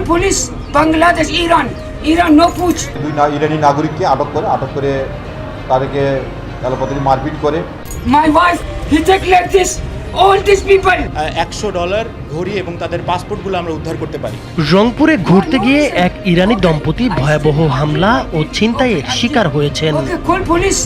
call police, Bangladesh, Iran. Iran, no push. দুই না- ইরানি নাগরিককে আটক করে আটক করে তাদেরকে এলোপাতারি মারপিট করে My wife, he take like this. All these people. একশো ডলার ঘড়ি এবং তাদের পাসপোর্টগুলো আমরা উদ্ধার করতে পারি রংপুরে ঘুরতে গিয়ে এক ইরানি দম্পতি ভয়াবহ হামলা ও ছিনতাইয়ের শিকার হয়েছেন Okay, call police,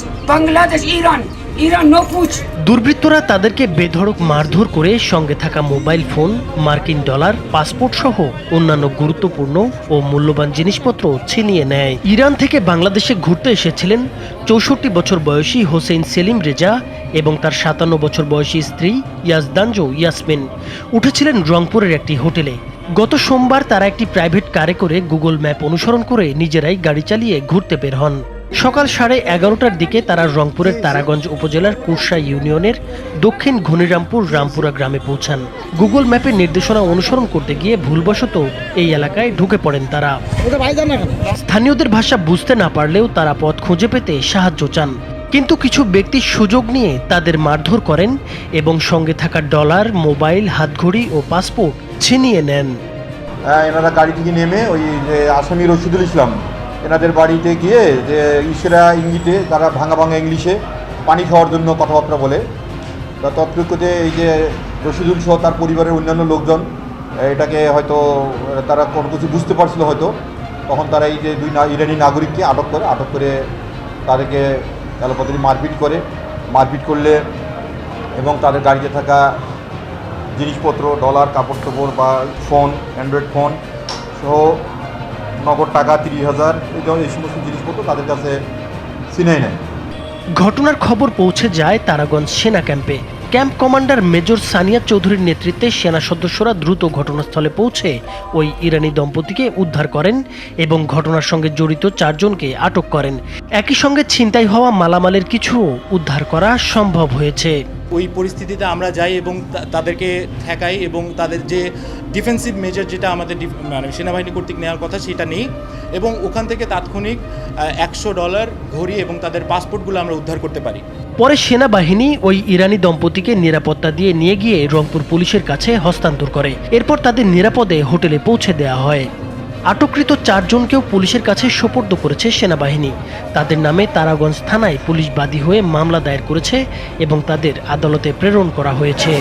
দুর্বৃত্তরা তাদেরকে বেধড়ক মারধর করে সঙ্গে থাকা মোবাইল ফোন, মার্কিন ডলার, পাসপোর্ট সহ অন্যান্য গুরুত্বপূর্ণ ও মূল্যবান জিনিসপত্র ছিনিয়ে নেয়। ইরান থেকে বাংলাদেশে ঘুরতে এসেছিলেন চৌষট্টি বছর বয়সী হোসেন সেলিম রেজা এবং তার সাতান্ন বছর বয়সী স্ত্রী ইয়াজদানজো ইয়াসমিন। উঠেছিলেন রংপুরের একটি হোটেলে। গত সোমবার তারা একটি প্রাইভেট কারে করে গুগল ম্যাপ অনুসরণ করে নিজেরাই গাড়ি চালিয়ে ঘুরতে বের হন। সকাল সাড়ে এগারোটার দিকে তারা রংপুরের তারাগঞ্জ উপজেলার কুরসা ইউনিয়নের দক্ষিণ ঘনিরামপুর রামপুরা গ্রামে পৌঁছান। গুগল ম্যাপের নির্দেশনা অনুসরণ করতে গিয়ে ভুলবশত এই এলাকায় ঢুকে পড়েন তারা। স্থানীয়দের ভাষা বুঝতে না পারলেও তারা পথ খুঁজে পেতে সাহায্য চান। কিন্তু কিছু ব্যক্তি সুযোগ নিয়ে তাদের মারধর করেন এবং সঙ্গে থাকা ডলার মোবাইল হাতঘড়ি ও পাসপোর্ট ছিনিয়ে নেন। হ্যাঁ, এনারা গাড়ি থেকে নেমে ওই যে আসামি রশিদুল ইসলাম এনাদের বাড়িতে গিয়ে যে ইসেরা ইঙ্গিতে, তারা ভাঙা ভাঙা ইংলিশে পানি খাওয়ার জন্য কথাবার্তা বলে। তা তৎপ্রেক্ষিতে এই যে রশিদুল সহ তার পরিবারের অন্যান্য লোকজন এটাকে হয়তো তারা কোনো কিছু বুঝতে পারছিল হয়তো। তখন তারা এই যে দুই ইরানি নাগরিককে আটক করে আটক করে তাদেরকে এলোপাতারি মারপিট করে। মারপিট করলে এবং তাদের গাড়িতে থাকা জিনিসপত্র, ডলার, কাপড় চোপড় বা ফোন, অ্যান্ড্রয়েড ফোন সহ নগদ টাকা তিরিশ হাজার, এই ধরনের এই সমস্ত জিনিসপত্র তাদের কাছে ছিনাই নেয় ঘটনার খবর পৌঁছে যায় তারাগঞ্জ সেনা ক্যাম্পে। ক্যাম্প কমান্ডার মেজর সানিয়া চৌধুরীর নেতৃত্বে সেনা সদস্যরা দ্রুত ঘটনাস্থলে পৌঁছে ওই ইরানি দম্পতিকে উদ্ধার করেন এবং ঘটনার সঙ্গে জড়িত চারজনকে আটক করেন। একই সঙ্গে ছিনতাই হওয়া মালামালের কিছু উদ্ধার করা সম্ভব হয়েছে। ওই পরিস্থিতিতে আমরা যাই এবং তাদেরকে ঠেকাই এবং তাদের যে ডিফেন্সিভ মেজার যেটা আমাদের মানে সেনাবাহিনী কর্তৃক নেওয়ার কথা সেটা নেই এবং ওখান থেকে তাৎক্ষণিক একশো ডলার ঘড়ি এবং তাদের পাসপোর্টগুলো আমরা উদ্ধার করতে পারি। পরে সেনাবাহিনী ওই ইরানি দম্পতিকে নিরাপত্তা দিয়ে নিয়ে গিয়ে রংপুর পুলিশের কাছে হস্তান্তর করে। এরপর তাদের নিরাপদে হোটেলে পৌঁছে দেওয়া হয়। আটককৃত চারজনকেও পুলিশের কাছে সোপর্দ করেছে সেনাবাহিনী। তাদের নামে তারাগঞ্জ থানায় পুলিশ বাদী হয়ে মামলা দায়ের করেছে এবং তাদের আদালতে প্রেরণ করা হয়েছে।